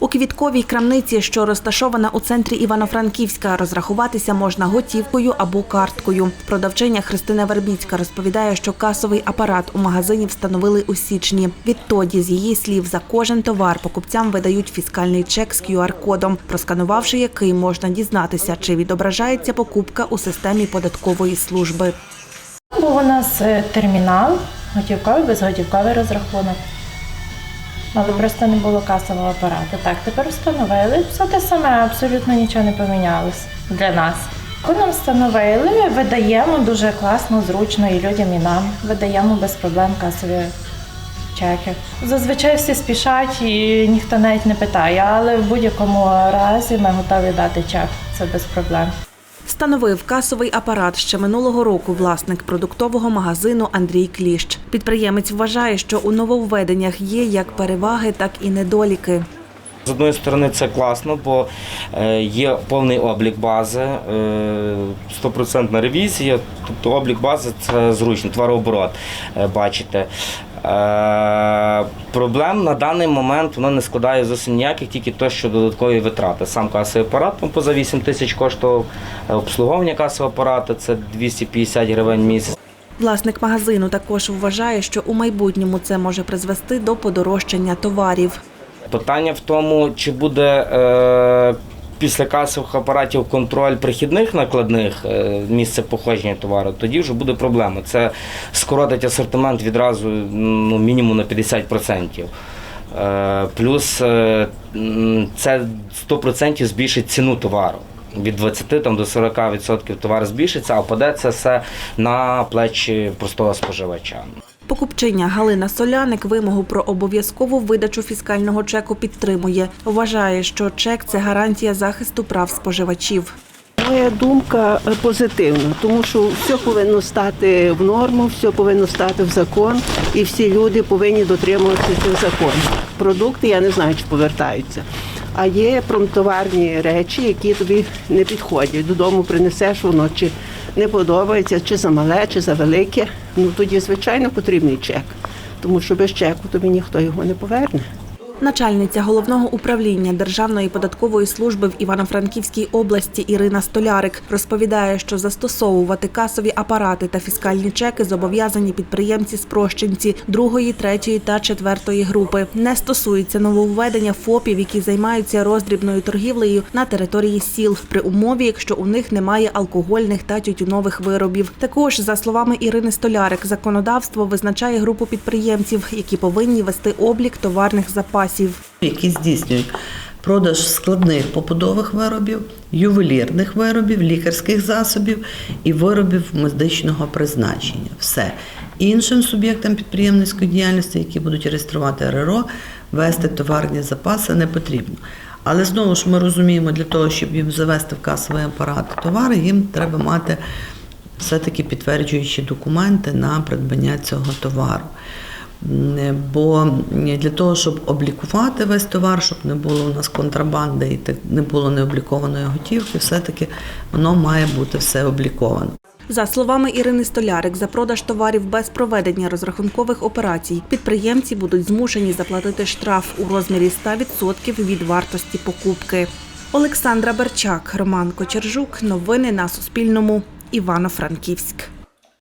У квітковій крамниці, що розташована у центрі Івано-Франківська, розрахуватися можна готівкою або карткою. Продавчиня Христина Вербіцька розповідає, що касовий апарат у магазині встановили у січні. Відтоді, з її слів, за кожен товар покупцям видають фіскальний чек з QR-кодом, просканувавши який можна дізнатися, чи відображається покупка у системі податкової служби. Був у нас е, термінал, готівковий, безготівковий розрахунок. Але просто не було касового апарату. Так, тепер встановили. Все те саме, абсолютно нічого не помінялось для нас. Коли нам встановили, видаємо дуже класно, зручно і людям, і нам. Видаємо без проблем касові чеки. Зазвичай всі спішать і ніхто навіть не питає, але в будь-якому разі ми готові дати чек. Це без проблем. Встановив касовий апарат ще минулого року власник продуктового магазину Андрій Кліщ. Підприємець вважає, що у нововведеннях є як переваги, так і недоліки. З одної сторони це класно, бо е, є повний облік бази, е, стопроцентна ревізія, тобто облік бази це зручно, товарооборот, е, бачите. Е, Проблем на даний момент воно не складає зовсім ніяких, тільки то, що додаткові витрати. Сам касовий апарат ну, поза 8 тисяч коштував е, обслуговування касового апарату, це 250 гривень місяць. Власник магазину також вважає, що у майбутньому це може призвести до подорожчання товарів. Питання в тому, чи буде е, після касових апаратів контроль прихідних накладних е, місце походження товару, тоді вже буде проблема. Це скоротить асортимент відразу ну, мінімум на 50%. Е, плюс е, це 100% збільшить ціну товару. Від 20 там, до 40% товар збільшиться, а впаде це все на плечі простого споживача. Покупчиня Галина Соляник вимогу про обов'язкову видачу фіскального чеку підтримує. Вважає, що чек це гарантія захисту прав споживачів. Моя думка е, позитивна, тому що все повинно стати в норму, все повинно стати в закон, і всі люди повинні дотримуватися цих законів. Продукти я не знаю, чи повертаються. А є промтоварні речі, які тобі не підходять. Додому принесеш воно чи не подобається, чи за мале, чи за велике. Ну тоді, звичайно, потрібний чек, тому що без чеку тобі ніхто його не поверне. Начальниця головного управління Державної податкової служби в Івано-Франківській області Ірина Столярик розповідає, що застосовувати касові апарати та фіскальні чеки зобов'язані підприємці-спрощенці другої, третьої та четвертої групи. Не стосується нововведення ФОПів, які займаються роздрібною торгівлею на території сіл, при умові, якщо у них немає алкогольних та тютюнових виробів. Також, за словами Ірини Столярик, законодавство визначає групу підприємців, які повинні вести облік товарних запасів. Які здійснюють продаж складних побудових виробів, ювелірних виробів, лікарських засобів і виробів медичного призначення. Все. Іншим суб'єктам підприємницької діяльності, які будуть реєструвати РРО, вести товарні запаси не потрібно. Але знову ж ми розуміємо, для того, щоб їм завести в касовий апарат товари, їм треба мати все-таки підтверджуючі документи на придбання цього товару. М, Бо для того, щоб облікувати весь товар, щоб не було у нас контрабанди і не було необлікованої готівки, все-таки воно має бути все обліковано. За словами Ірини Столярик, за продаж товарів без проведення розрахункових операцій підприємці будуть змушені заплатити штраф у розмірі 100% від вартості покупки. Олександра Берчак, Роман Кочержук. Новини на Суспільному. Івано-Франківськ.